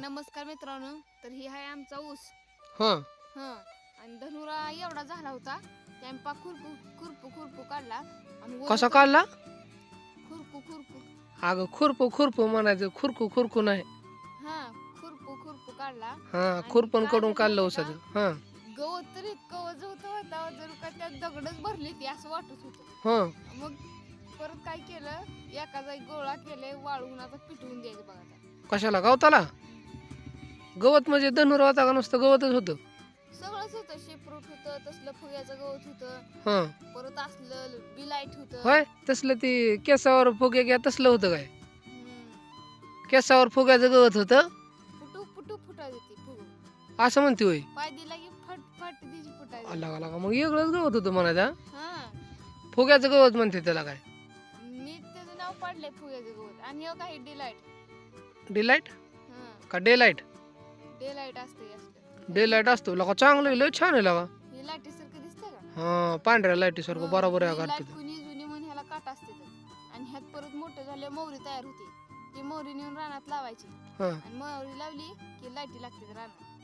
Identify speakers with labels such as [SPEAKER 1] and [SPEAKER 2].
[SPEAKER 1] नमस्कार मित्रांनो तर ही आहे आमचा ऊस.
[SPEAKER 2] हा.
[SPEAKER 1] हं आणि धनुरा एवढा झाला होता ते आम्ही पाक खुरपू खुरपू खुरपू काढला आणि
[SPEAKER 2] कसा काढला?
[SPEAKER 1] खुरपू खुरपू.
[SPEAKER 2] अगं खुरपू खुरपू म्हणायचं खुरकू खुरकू नाही.
[SPEAKER 1] हा खुरपू खुरपू काढला
[SPEAKER 2] हा खुरपणकडून काढलं औषध हा.
[SPEAKER 1] गवत तर इतकं वज होतं होता जर का त्यात दगडच भरली ती असं वाटत होतं.
[SPEAKER 2] हा.
[SPEAKER 1] मग परत काय केलं? एका जागी गोळा केले वाळवून आता पिटवून द्यायचं बघा.
[SPEAKER 2] कशाला? गवताला? गवत म्हणजे धनुर होता का नुसतं गवतच होतं?
[SPEAKER 1] सगळंच होतं. शेपरूट होतं तसलं फुग्याचं गवत होतं.
[SPEAKER 2] हा.
[SPEAKER 1] परत असलं बिलाईट होतं.
[SPEAKER 2] होय? तसलं ती केसावर फुगे घ्या तसलं होतं काय?
[SPEAKER 1] हम्म.
[SPEAKER 2] केसावर फुग्याचं गवत होतं?
[SPEAKER 1] फुटू फुटू फुटायची ती फुग.
[SPEAKER 2] असं म्हणते होय?
[SPEAKER 1] पाय दिला की फट फट दिची फुटायची.
[SPEAKER 2] अल्ला अल्ला मग वेगळंच गवत होतं म्हणायचं हा? फुग्याचं गवत म्हणते त्याला काय?
[SPEAKER 1] नीट त्याचं नाव पडलंय फुग्याचं गवत. आणि हे काही डिलाईट.
[SPEAKER 2] डिलाईट?
[SPEAKER 1] हा.
[SPEAKER 2] का डे लाइट
[SPEAKER 1] डिलाईट असते. हे असलं
[SPEAKER 2] डे लाइट असतो. लका चांगलं आहे, लय छान आहे लका.
[SPEAKER 1] हे लाईटी सारखं दिसतंय का?
[SPEAKER 2] हा पांढऱ्या लाईटी सारखं
[SPEAKER 1] हा,
[SPEAKER 2] बरोबर आहे
[SPEAKER 1] ही लाइट कुणी जुनी म्हणून ह्याला काट असते तर. आणि ह्यात परत मोठं झाले मोहरी तयार होते. ती मोहरी नेऊन रानात लावायची.
[SPEAKER 2] हा.
[SPEAKER 1] आणि मोहरी लावली की लाईटी लागते रानात.